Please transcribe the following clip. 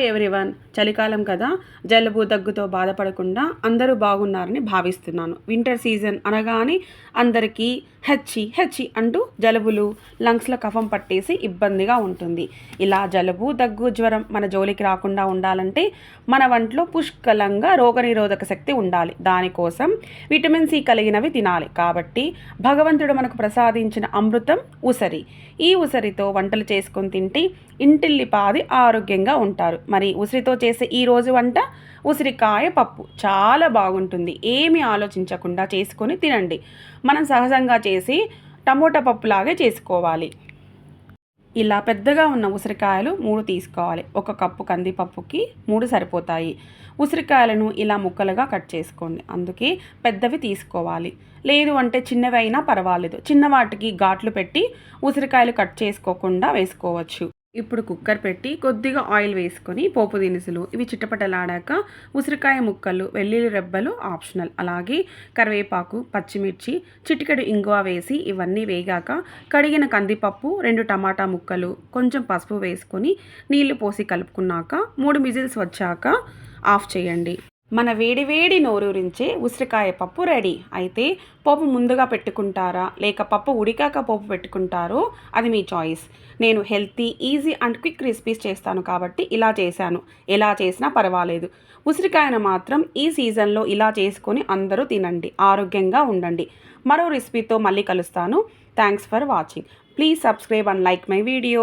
Everyone చలికాలం కదా. జలుబు దగ్గుతో బాధపడకుండా అందరూ బాగున్నారని భావిస్తున్నాను. వింటర్ సీజన్ అనగానే అందరికీ హెచ్చి హెచ్చి అంటూ జలుబులు లంగ్స్లో కఫం పట్టేసి ఇబ్బందిగా ఉంటుంది. ఇలా జలుబు దగ్గు జ్వరం మన జోలికి రాకుండా ఉండాలంటే మన వంట్లో పుష్కలంగా రోగనిరోధక శక్తి ఉండాలి. దానికోసం విటమిన్ సి కలిగినవి తినాలి. కాబట్టి భగవంతుడు మనకు ప్రసాదించిన అమృతం ఉసరి. ఈ ఉసరితో వంటలు చేసుకొని తింటే ఇంటిల్లిపాది ఆరోగ్యంగా ఉంటారు. మరి ఉసిరితో చేసే ఈరోజు వంట ఉసిరికాయ పప్పు. చాలా బాగుంటుంది. ఏమీ ఆలోచించకుండా చేసుకొని తినండి. మనం సహజంగా చేసి టమోటా పప్పులాగే చేసుకోవాలి. ఇలా పెద్దగా ఉన్న ఉసిరికాయలు మూడు తీసుకోవాలి. ఒక కప్పు కందిపప్పుకి మూడు సరిపోతాయి. ఉసిరికాయలను ఇలా ముక్కలుగా కట్ చేసుకోండి. అందుకే పెద్దవి తీసుకోవాలి. లేదు అంటే చిన్నవి అయినా పర్వాలేదు. చిన్న వాటికి ఘాట్లు పెట్టి ఉసిరికాయలు కట్ చేసుకోకుండా వేసుకోవచ్చు. ఇప్పుడు కుక్కర్ పెట్టి కొద్దిగా ఆయిల్ వేసుకొని పోపు దినుసులు ఇవి చిట్టపటలాడాక ఉసిరికాయ ముక్కలు వెల్లుల్లి రెబ్బలు ఆప్షనల్. అలాగే కరివేపాకు పచ్చిమిర్చి చిటికెడు ఇంగువ వేసి ఇవన్నీ వేగాక కడిగిన కందిపప్పు రెండు టమాటా ముక్కలు కొంచెం పసుపు వేసుకొని నీళ్ళు పోసి కలుపుకున్నాక మూడు మిజిల్స్ వచ్చాక ఆఫ్ చేయండి. మన వేడివేడి నోరూరించే ఉసిరికాయ పప్పు రెడీ. అయితే పోపు ముందుగా పెట్టుకుంటారా? లేక పప్పు ఉడికాక పోపు పెట్టుకుంటారో? అది మీ చాయిస్. నేను healthy easy and quick recipes చేస్తాను కాబట్టి ఇలా చేశాను. ఎలా చేసినా పర్వాలేదు. ఉసిరికాయను మాత్రం ఈ సీజన్లో ఇలా చేసుకొని అందరూ తినండి. ఆరోగ్యంగా ఉండండి. మరో రెసిపీతో మళ్ళీ కలుస్తాను. Thanks for watching. Please subscribe and like my video.